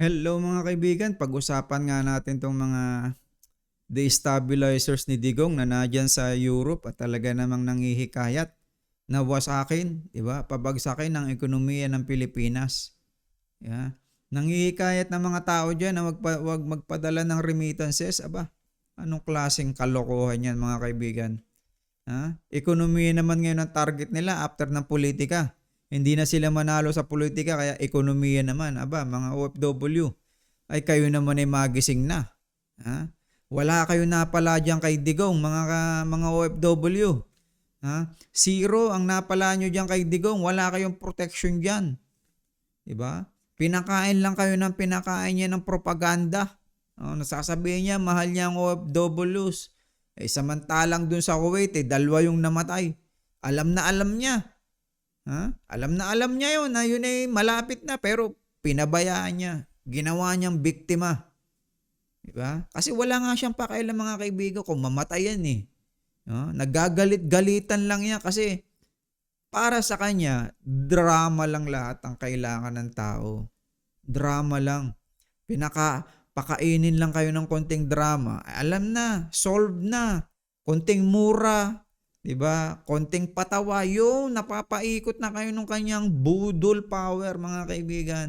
Hello mga kaibigan, pag-usapan nga natin tong mga destabilizers ni Digong na nadyan sa Europe at talaga namang nangihikayat na wasakin, di ba? Pabagsakin ng ekonomiya ng Pilipinas. Yeah. Nangihikayat ng mga tao dyan na wag, wag magpadala ng remittances. Aba, anong klaseng kalokohan yan mga kaibigan? Ha? Ekonomiya naman ngayon ang target nila after ng politika. Hindi na sila manalo sa politika kaya ekonomiya naman. Aba, mga OFW, ay kayo naman ay magising na. Ha? Wala kayo napala dyan kay Digong, mga, mga OFW. Ha? Zero ang napala nyo dyan kay Digong. Wala kayong protection dyan. Diba? Pinakain lang kayo ng pinakain niya ng propaganda. Oh, nasasabihin niya, mahal niya ang OFWs. Eh, samantalang dun sa Kuwait, eh, dalawa yung namatay. Alam na alam niya. Ha? Alam na alam niya yun na yun ay malapit na pero pinabayaan niya. Ginawa niyang biktima. Diba? Kasi wala nga siyang pakailan mga kaibigan kung mamatay yan eh. No? Nagagalit-galitan lang yan kasi para sa kanya, drama lang lahat ang kailangan ng tao. Drama lang. Pinaka pakainin lang kayo ng konting drama. Alam na, solve na. Konting mura, 'di ba? Konting patawa, yung napapaikot na kayo ng kanyang budol power, mga kaibigan.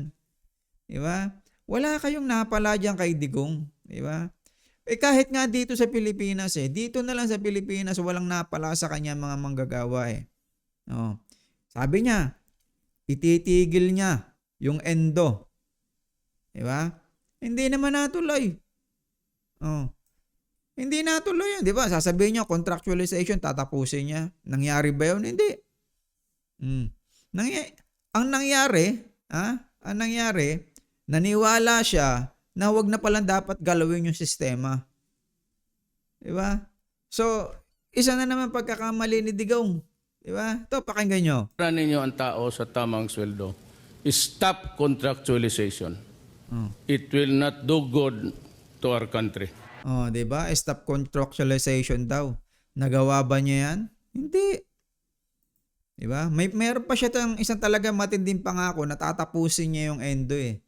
'Di ba? Wala kayong napala diyan kay Digong, 'di ba? Eh kahit nga dito sa Pilipinas eh, dito na lang sa Pilipinas walang napala sa kanya mga manggagawa eh. Oh. Sabi niya, ititigil niya yung endo. 'Di ba? Hindi naman natuloy. Oh. Hindi natuloy yun, 'di ba? Sasabihin niya contractualization tatapusin niya. Nangyari ba 'yun? Hindi. Mm. Nangy- ang nangyari, ha? Ang nangyari, naniwala siya na wag na palang dapat galawin yung sistema. 'Di ba? So, isa na naman pagkakamali ni Digong. 'Di ba? Ito pakinggan nyo. Para ninyo ang tao sa tamang sweldo. Stop contractualization. Oh. It will not do good to our country. Oh, 'di ba? Stop contractualization daw. Nagawa ba niya 'yan? Hindi. 'Di ba? May meron pa siya tang isang talaga matinding pangako na tatapusin niya yung endo eh.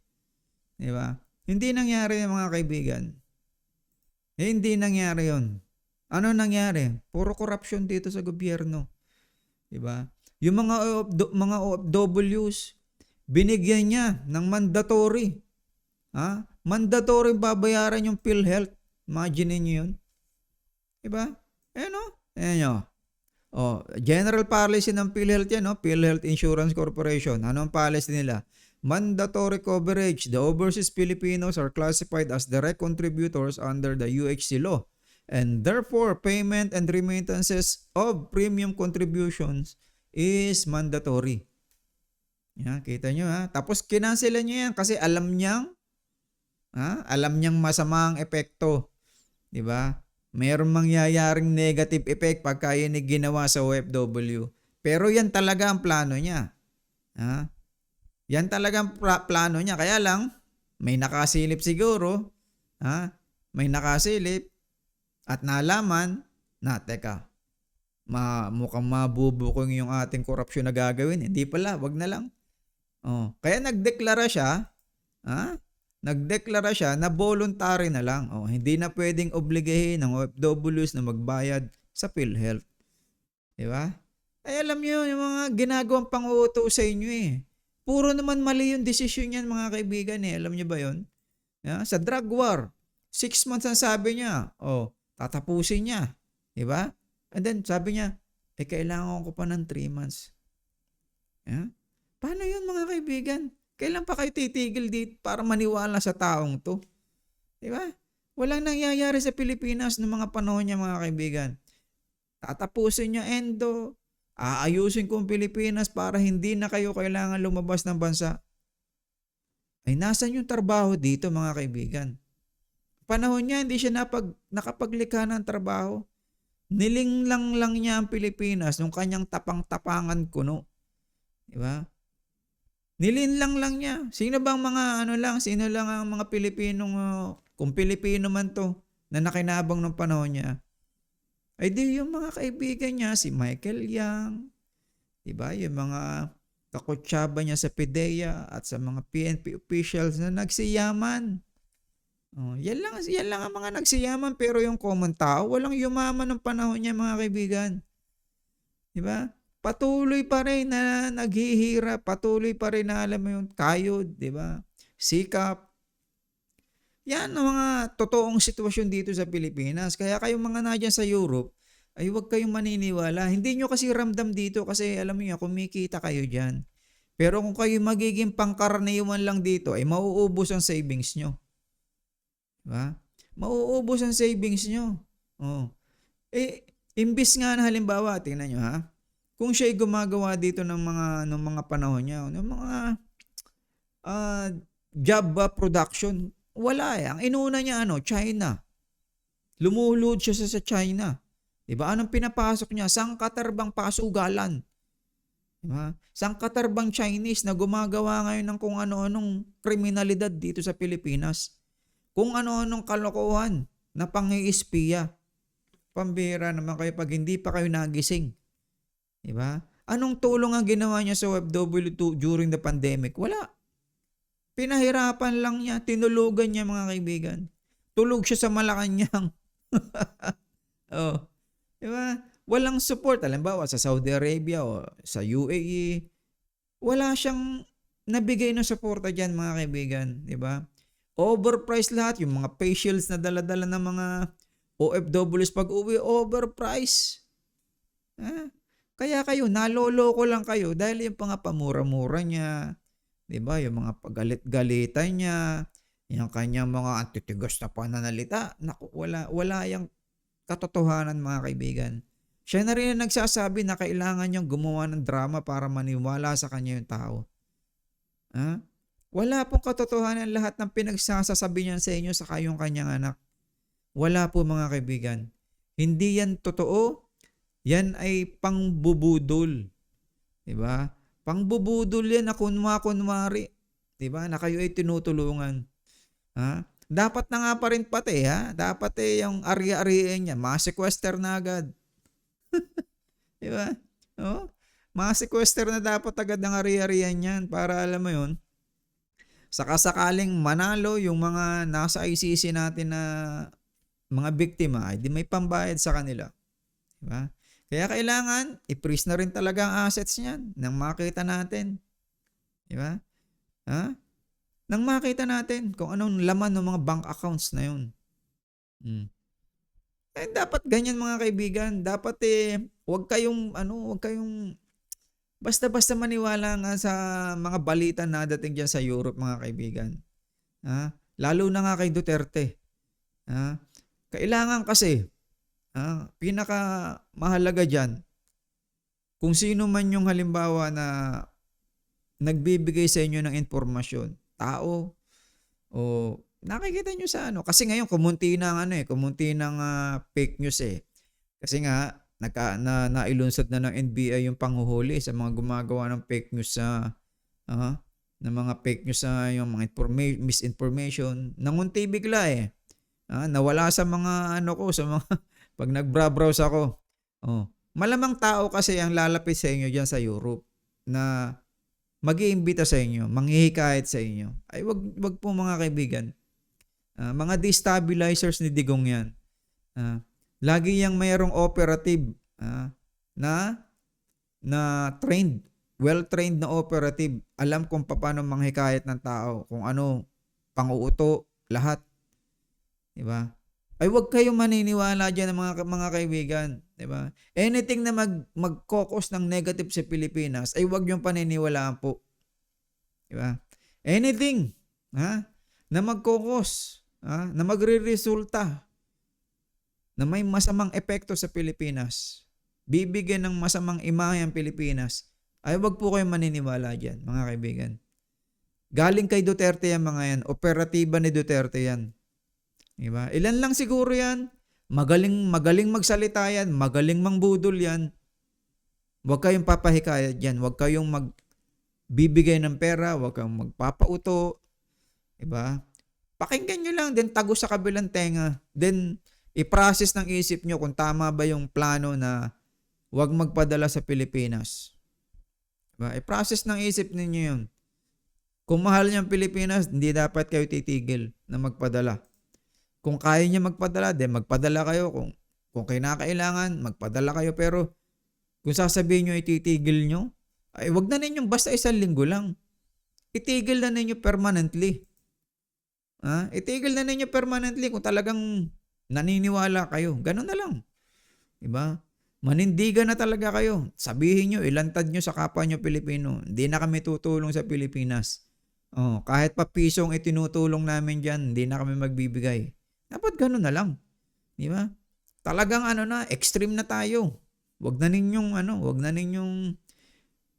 'Di ba? Hindi nangyari yung mga kaibigan. Eh, hindi nangyari 'yon. Ano nangyari? Puro corruption dito sa gobyerno. 'Di ba? Yung mga OFW, mga OFWs binigyan niya ng mandatory. Ha? Mandatory babayaran yung PhilHealth. Imagine niyo 'yun. 'Di ba? Eh no? Ayan nyo. Oh, general policy ng PhilHealth yan, no? PhilHealth Insurance Corporation. Ano ang policy nila? Mandatory coverage. The overseas Filipinos are classified as direct contributors under the UHC law. And therefore, payment and remittances of premium contributions is mandatory. Yan, kita nyo ha. Tapos kinansela niya yan kasi alam niyang ha? alam niyang masamang epekto. 'Di ba? Mayroong mangyayaring negative effect pagka yun ginawa sa OFW. Pero yan talaga ang plano niya. Ha? Yan talaga ang pla- plano niya. Kaya lang, may nakasilip siguro. Ha? May nakasilip. At nalaman na, teka, ma, mukhang mabubukong yung ating korupsyon na gagawin. Hindi pala, wag na lang. Oh, kaya nagdeklara siya, ha? Nagdeklara siya na voluntary na lang. Oh, hindi na pwedeng obligahin ng OFWs na magbayad sa PhilHealth. 'Di ba? Ay alam niyo yung mga ginagawang pang-uuto sa inyo eh. Puro naman mali yung desisyon niyan mga kaibigan eh. Alam niyo ba 'yon? Yeah? Sa drug war, six months ang sabi niya. Oh, tatapusin niya. 'Di ba? And then sabi niya, eh kailangan ko pa ng 3 months. Yeah? Paano yun mga kaibigan? Kailan pa kayo titigil dito para maniwala sa taong to? Di ba? Walang nangyayari sa Pilipinas noong mga panahon niya mga kaibigan. Tatapusin niya endo. Aayusin ko ang Pilipinas para hindi na kayo kailangan lumabas ng bansa. Ay nasan yung trabaho dito mga kaibigan? Panahon niya hindi siya napag, nakapaglikha ng trabaho. Nilinglang lang niya ang Pilipinas nung kanyang tapang-tapangan kuno. Di ba? Nilinlang lang niya. Sino bang mga ano lang, sino lang ang mga Pilipinong, uh, kung Pilipino man to, na nakinabang ng panahon niya. Ay di yung mga kaibigan niya, si Michael Yang, di ba? Yung mga kakutsaba niya sa PIDEA at sa mga PNP officials na nagsiyaman. Oh, yan lang, yan lang ang mga nagsiyaman pero yung common tao, walang yumaman ng panahon niya mga kaibigan. Di ba? Patuloy pa rin na naghihirap, patuloy pa rin na alam mo yung kayod, di ba? Sikap. Yan ang mga totoong sitwasyon dito sa Pilipinas. Kaya kayong mga nadyan sa Europe, ay huwag kayong maniniwala. Hindi nyo kasi ramdam dito kasi alam niyo kumikita kayo dyan. Pero kung kayo magiging pangkaraniwan lang dito, ay mauubos ang savings nyo. Diba? Mauubos ang savings nyo. Oh. Eh, imbis nga na halimbawa, tingnan nyo ha, kung siya'y gumagawa dito ng mga, ng mga panahon niya, ng mga ah, job ah, production, wala eh. Ang inuna niya ano, China. Lumulod siya sa, sa China. Diba? Anong pinapasok niya? Sangkatarbang pasugalan. Diba? Sangkatarbang Chinese na gumagawa ngayon ng kung ano-anong kriminalidad dito sa Pilipinas. Kung ano-anong kalokohan na pangi-espiya. Pambira naman kayo pag hindi pa kayo nagising. Diba? Anong tulong ang ginawa niya sa OFW during the pandemic? Wala. Pinahirapan lang niya, tinulugan niya mga kaibigan. Tulog siya sa Malacanang. oh. Di? Walang support. Halimbawa, sa Saudi Arabia o sa UAE, wala siyang nabigay na suporta dyan mga kaibigan. Di ba? Overpriced lahat. Yung mga facials na daladala ng mga OFWs pag uwi, overpriced. Ah, kaya kayo, naloloko lang kayo dahil yung mga pamura-mura niya, di ba? Yung mga pagalit-galitan niya, yung kanyang mga antitigas na pananalita, naku, wala, wala yung katotohanan mga kaibigan. Siya na rin ang nagsasabi na kailangan niyang gumawa ng drama para maniwala sa kanya yung tao. Ha? Wala pong katotohanan lahat ng pinagsasasabi niya sa inyo sa kayong kanyang anak. Wala po mga kaibigan. Hindi yan totoo. Yan ay pangbubudol. 'Di ba? Pangbubudol yan na kunwa-kunwari. 'Di ba? Na kayo ay tinutulungan. Ha? Dapat na nga pa rin pati ha. Dapat eh yung ari-ariin niya, ma-sequester na agad. 'Di ba? Oh, ma-sequester na dapat agad ng ari-arian niyan para alam mo 'yun. Sakasakaling manalo yung mga nasa ICC natin na mga biktima, ay di may pambayad sa kanila. 'Di ba? Kaya kailangan i-freeze na rin talaga ang assets niyan nang makita natin. 'Di ba? Ha? Nang makita natin kung anong laman ng mga bank accounts na 'yon. Hmm. Eh, dapat ganyan mga kaibigan. Dapat eh, wag kayong, ano, wag kayong, basta-basta maniwala nga sa mga balita na dating dyan sa Europe mga kaibigan. Ha? Lalo na nga kay Duterte. Ha? Kailangan kasi, ha, pinaka mahalaga dyan, kung sino man yung halimbawa na nagbibigay sa inyo ng informasyon, tao, o nakikita nyo sa ano. Kasi ngayon, kumunti na ang ano eh, kumunti ng ah, fake news eh. Kasi nga, naka, na, nailunsad na ng NBI yung panghuhuli sa mga gumagawa ng fake news sa, ah, ng mga fake news sa yung mga informa- misinformation. Nangunti bigla eh. Ah, nawala sa mga ano ko, sa mga, pag nag-browse ako. Oh. Malamang tao kasi ang lalapit sa inyo dyan sa Europe na mag-iimbita sa inyo, manghihikayat sa inyo. Ay wag wag po mga kaibigan. Ah, mga destabilizers ni Digong 'yan. Ah, lagi yang mayroong operative ah, na na trained, well-trained na operative. Alam kung paano manghikayat ng tao, kung ano panguuto, lahat. 'Di ba? Ay wag kayong maniniwala diyan mga mga kaibigan, 'di ba? Anything na mag mag-caucus ng negative sa Pilipinas, ay wag niyong paniniwalaan po. 'Di ba? Anything, ha? Na mag-caucus, ha? Na magre-resulta na may masamang epekto sa Pilipinas, bibigyan ng masamang imahe ang Pilipinas, ay wag po kayong maniniwala diyan, mga kaibigan. Galing kay Duterte yan mga yan. Operatiba ni Duterte yan. Diba? Ilan lang siguro yan. Magaling, magaling magsalita yan. Magaling mangbudol yan. Huwag kayong papahikayat yan. Huwag kayong magbibigay ng pera. Huwag kayong magpapauto. Diba? Pakinggan nyo lang. Then tago sa kabilang tenga. Then i-process ng isip nyo kung tama ba yung plano na huwag magpadala sa Pilipinas. Diba? I-process ng isip ninyo yun. Kung mahal niyo ang Pilipinas, hindi dapat kayo titigil na magpadala. Kung kaya niya magpadala, then magpadala kayo. Kung, kung kinakailangan, magpadala kayo. Pero kung sasabihin nyo ititigil nyo, ay wag na ninyong basta isang linggo lang. Itigil na ninyo permanently. Ha? Itigil na ninyo permanently kung talagang naniniwala kayo. Ganun na lang. Diba? Manindigan na talaga kayo. Sabihin nyo, ilantad nyo sa kapwa nyo Pilipino. Hindi na kami tutulong sa Pilipinas. Oh, kahit pa pisong itinutulong namin dyan, hindi na kami magbibigay. Dapat ganun na lang. Di ba? Talagang ano na, extreme na tayo. Wag na ninyong ano, wag na ninyong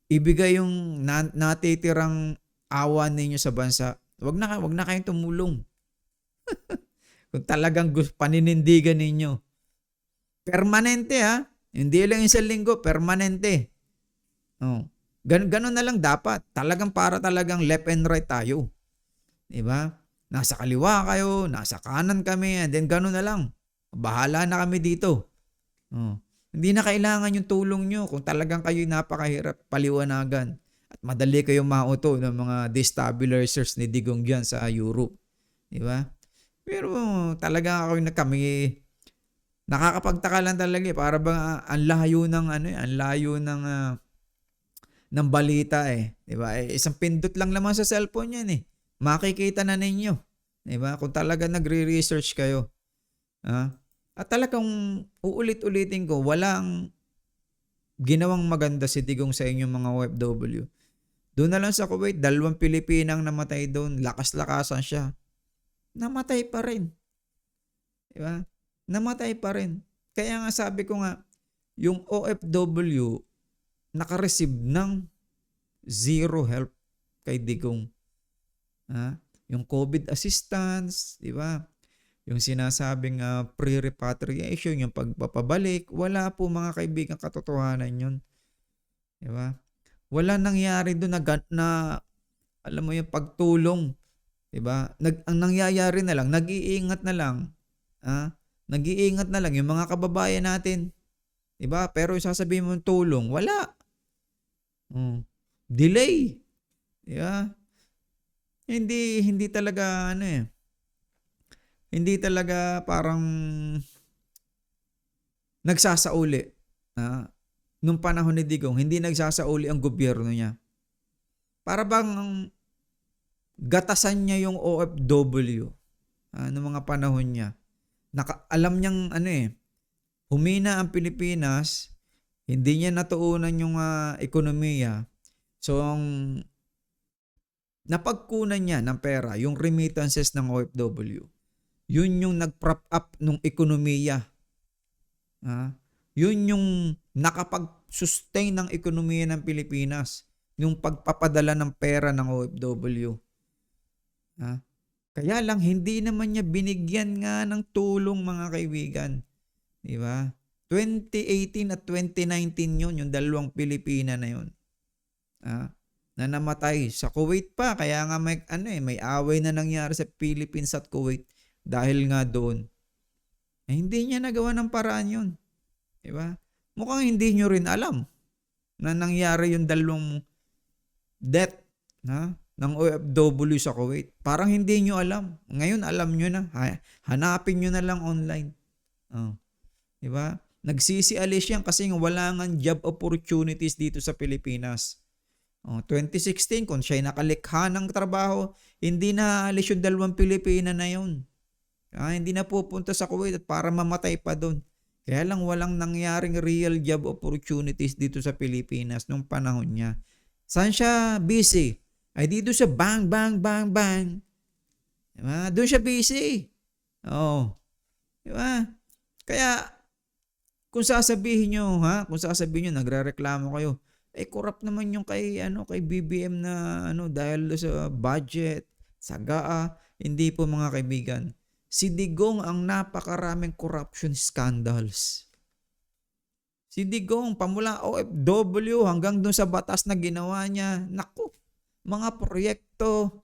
ibigay yung na, natitirang awa ninyo sa bansa. Wag na wag na kayong tumulong. Kung talagang gusto paninindigan ninyo. Permanente ha. Hindi lang isang linggo, permanente. Oh. Gan ganun na lang dapat. Talagang para talagang left and right tayo. 'Di ba? Nasa kaliwa kayo, nasa kanan kami, and then ganun na lang. Bahala na kami dito. Oh. Hindi na kailangan yung tulong nyo kung talagang kayo napakahirap paliwanagan at madali kayong mauto ng mga destabilizers ni Digong dyan sa Europe. Di ba? Pero talaga ako na kami nakakapagtaka lang talaga eh. Para bang ah, ang layo ng ano eh, ang layo ng ah, ng balita eh. Di ba? Eh, isang pindot lang naman sa cellphone yan eh. Makikita na ninyo. Di ba? Kung talaga nagre-research kayo. Ah, at talagang uulit-ulitin ko, walang ginawang maganda si Digong sa inyong mga OFW. Doon na lang sa Kuwait, dalawang Pilipinang namatay doon, lakas-lakasan siya. Namatay pa rin. Di ba? Namatay pa rin. Kaya nga sabi ko nga, yung OFW nakareceive ng zero help kay Digong. Ha? Yung COVID assistance, di ba? Yung sinasabing ah, pre-repatriation, yung pagpapabalik, wala po mga kaibigan katotohanan yun. Di ba? Wala nangyari doon na, na alam mo yung pagtulong. Di ba? Nag, ang nangyayari na lang, nag-iingat na lang. Ah, nag-iingat na lang yung mga kababayan natin. Di ba? Pero sasabihin mo tulong, wala. Hmm. Delay. Di ba? Hindi hindi talaga ano eh. Hindi talaga parang nagsasauli. Ah, nung panahon ni Digong, hindi nagsasauli ang gobyerno niya. Para bang gatasan niya yung OFW ah, noong mga panahon niya. Naka, alam niyang ano eh, humina ang Pilipinas, hindi niya natuunan yung ah, ekonomiya. So, ang napagkunan niya ng pera, yung remittances ng OFW, yun yung nag-prop up ng ekonomiya. Ah, yun yung nakapag-sustain ng ekonomiya ng Pilipinas, yung pagpapadala ng pera ng OFW. Ah, kaya lang hindi naman niya binigyan nga ng tulong mga kaibigan. Di ba? 2018 at 2019 yun, yung dalawang Pilipina na yun. Ah, na namatay sa Kuwait pa. Kaya nga may, ano eh, may away na nangyari sa Philippines at Kuwait dahil nga doon. Eh, hindi niya nagawa ng paraan yun. Di ba? Mukhang hindi nyo rin alam na nangyari yung dalawang death na ng OFW sa Kuwait. Parang hindi nyo alam. Ngayon alam nyo na. Ha- Hanapin nyo na lang online. Oh. Di ba? Nagsisialis yan kasi wala nga job opportunities dito sa Pilipinas. Oh, 2016, kung siya'y nakalikha ng trabaho, hindi na alis yung dalawang Pilipina na yun. Ah, hindi na pupunta sa Kuwait at para mamatay pa doon. Kaya lang walang nangyaring real job opportunities dito sa Pilipinas nung panahon niya. Saan siya busy? Ay dito sa bang, bang, bang, bang. Diba? Doon siya busy. Oo. Diba? Kaya, kung sasabihin nyo, ha? Kung sasabihin nyo, nagre-reklamo kayo, eh corrupt naman yung kay ano kay BBM na ano dahil sa budget, sa GAA, hindi po mga kaibigan. Si Digong ang napakaraming corruption scandals. Si Digong, pamula OFW hanggang dun sa batas na ginawa niya, naku, mga proyekto,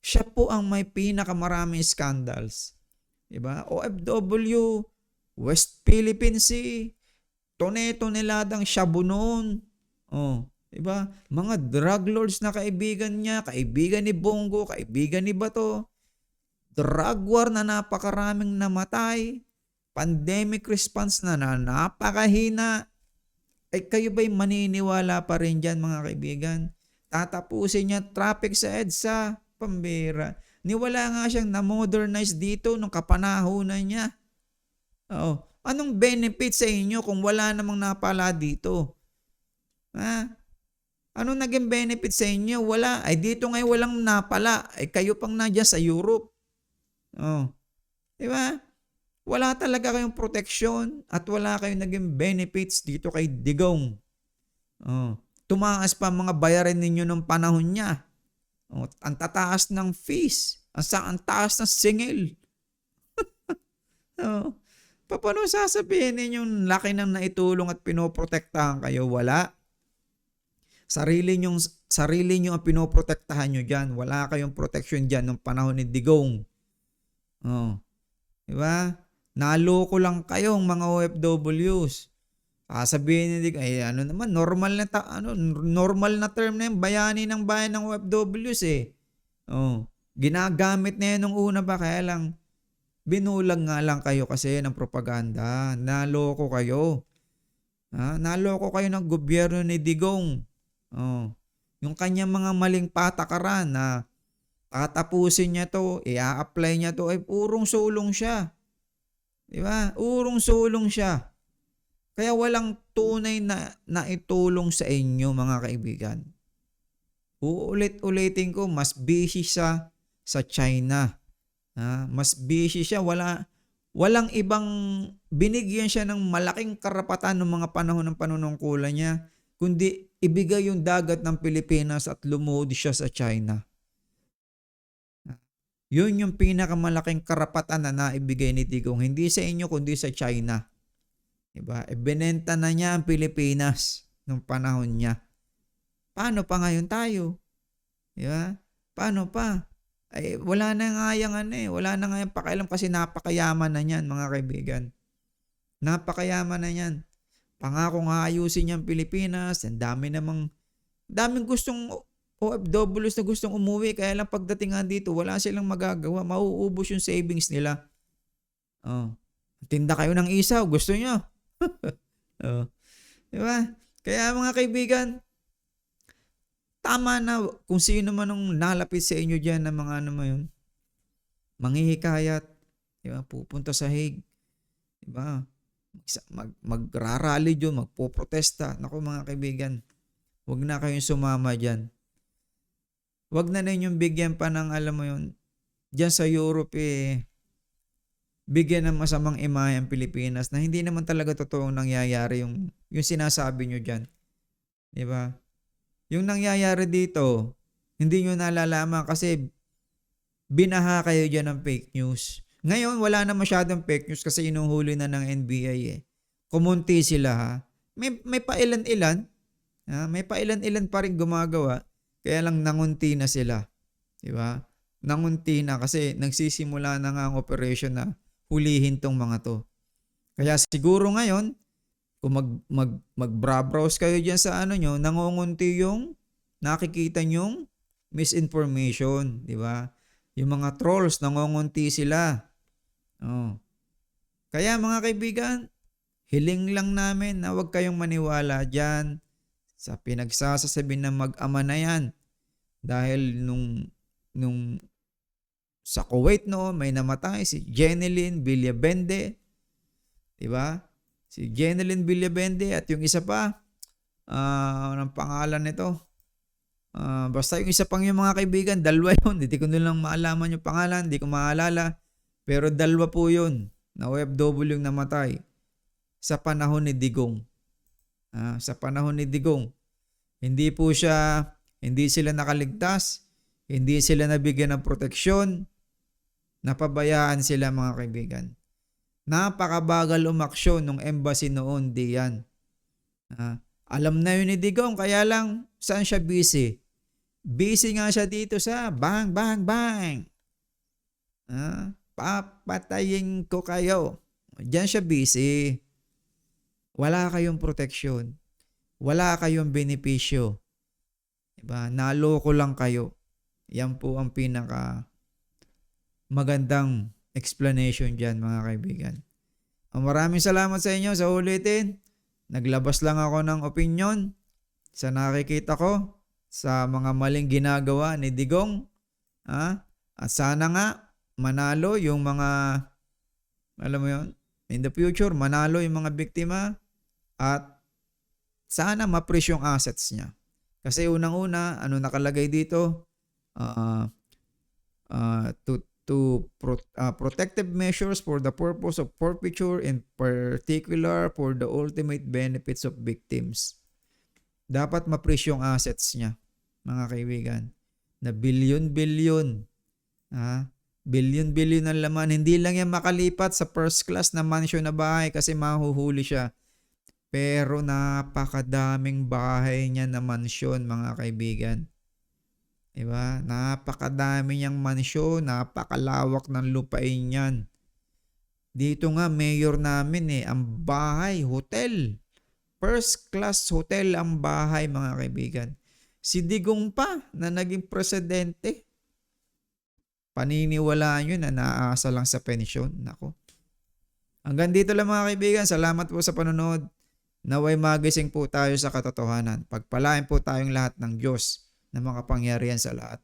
siya po ang may pinakamaraming scandals. Diba? OFW, West Philippine Sea, tone-toneladang shabu Oh, Diba? Mga drug lords na kaibigan niya, kaibigan ni Bongo, kaibigan ni Bato, drug war na napakaraming namatay, pandemic response na na napakahina. Ay kayo ba'y maniniwala pa rin dyan mga kaibigan? Tatapusin niya traffic sa EDSA, pambira. Niwala nga siyang na-modernize dito nung kapanahonan niya. Oo. Anong benefit sa inyo kung wala namang napala dito? Ha? Anong naging benefit sa inyo? Wala. Ay dito ngayon walang napala. Ay kayo pang nandiyan sa Europe. Oh. Di ba? Wala talaga kayong proteksyon at wala kayong naging benefits dito kay Digong. Oh. Tumaas pa mga bayarin ninyo nung panahon niya. Oh, ang tataas ng fees. Ang, sa, ang taas ng singil. oh. Pa- Paano sasabihin ninyong laki ng naitulong at pinoprotektahan kayo? Wala. Sarili nyong sarili nyo ang pinoprotektahan nyo dyan. Wala kayong protection dyan nung panahon ni Digong. Oh. Di ba? Naloko lang kayong mga OFWs. Sasabihin Digong, ay ano naman, normal na, ta- ano, normal na term na yung bayani ng bayan ng OFWs eh. Oh. Ginagamit na yan nung una pa, kaya lang, binulag nga lang kayo kasi ng propaganda. Naloko kayo. Ha? Naloko kayo ng gobyerno ni Digong. Oh. Yung kanyang mga maling patakaran na tatapusin niya to, i-apply niya to, ay purong sulong siya. Di ba? Urong sulong siya. Kaya walang tunay na naitulong sa inyo mga kaibigan. Uulit-ulitin ko, mas busy siya sa China. Ha? Mas busy siya. Wala, walang ibang binigyan siya ng malaking karapatan ng mga panahon ng panunungkulan niya, kundi ibigay yung dagat ng Pilipinas at lumuhod siya sa China. Yun yung pinakamalaking karapatan na naibigay ni Digong. Hindi sa inyo, kundi sa China. Diba? E benenta na niya ang Pilipinas nung panahon niya. Paano pa ngayon tayo? Diba? Paano pa? Ay, wala na nga yung ano eh. Wala na nga yung pakialam kasi napakayaman na niyan, mga kaibigan. Napakayaman na niyan. Pangako nga ayusin niya ang Pilipinas. Ang dami namang, daming gustong OFWs na gustong umuwi. Kaya lang pagdating nga dito, wala silang magagawa. Mauubos yung savings nila. Oh. Tinda kayo ng isaw. Gusto niyo? oh. Di ba? Kaya mga kaibigan, tama na kung sino man ang nalapit sa inyo dyan na mga ano mo yun, manghihikayat, di ba? Pupunta sa Hague, di ba? Mag, magrarally dyan, magpoprotesta. Naku mga kaibigan, huwag na kayong sumama dyan. Huwag na ninyong bigyan pa ng, alam mo yun, dyan sa Europe eh, bigyan ng masamang imahe ang Pilipinas na hindi naman talaga totoong nangyayari yung, yung sinasabi nyo dyan. Di ba? Yung nangyayari dito, hindi nyo nalalaman kasi binaha kayo dyan ng fake news. Ngayon, wala na masyadong fake news kasi inuhuli na ng NBI eh. Kumunti sila ha. May, may pailan-ilan. Ha? May pailan-ilan pa rin gumagawa. Kaya lang nangunti na sila. Di ba? Nangunti na kasi nagsisimula na nga ang operation na hulihin tong mga to. Kaya siguro ngayon, kung mag, mag, mag-browse kayo dyan sa ano nyo, nangungunti yung nakikita nyong misinformation, di ba? Yung mga trolls, nangungunti sila. Oh. Kaya mga kaibigan, hiling lang namin na huwag kayong maniwala dyan sa pinagsasasabi ng mag-ama na yan. Dahil nung, nung sa Kuwait noon, may namatay si Jeneline Villabende. Di ba? Si Jeneline Villabende at yung isa pa, ah anong pangalan nito? Ah, basta yung isa pang yung mga kaibigan, dalawa yun. Hindi ko na lang maalaman yung pangalan, hindi ko maalala. Pero dalawa po yun na OFW yung namatay sa panahon ni Digong. Ah, sa panahon ni Digong. Hindi po siya, hindi sila nakaligtas, hindi sila nabigyan ng proteksyon, napabayaan sila mga kaibigan. Napakabagal umaksyon ng embassy noon, di yan. Ah, alam na yun ni Digong, kaya lang saan siya busy? Busy nga siya dito sa bang, bang, bang. Ah, papatayin ko kayo. Diyan siya busy. Wala kayong proteksyon. Wala kayong benepisyo. Diba? Naloko lang kayo. Yan po ang pinaka magandang explanation dyan mga kaibigan. Ah, Maraming salamat sa inyo sa ulitin. Naglabas lang ako ng opinion sa nakikita ko sa mga maling ginagawa ni Digong. Ha? At sana nga manalo yung mga alam mo yun, in the future manalo yung mga biktima at sana ma-freeze yung assets niya. Kasi unang-una, ano nakalagay dito? Uh, uh, to to pro- uh, protective measures for the purpose of forfeiture in particular for the ultimate benefits of victims. Dapat ma-freeze yung assets niya, mga kaibigan. Na billion-billion. Ha? Billion-billion ang laman. Hindi lang yan makalipat sa first class na mansion na bahay kasi mahuhuli siya. Pero napakadaming bahay niya na mansyon, mga kaibigan. Diba? Napakadami niyang mansyon, napakalawak ng lupain niyan. Dito nga, mayor namin eh, ang bahay, hotel. First class hotel ang bahay, mga kaibigan. Si Digong pa, na naging presidente. Paniniwalaan yun na naaasa lang sa pensyon. Nako. Hanggang dito lang mga kaibigan. Salamat po sa panonood. Naway magising po tayo sa katotohanan. Pagpalain po tayong lahat ng Diyos na makapangyarihan sa lahat.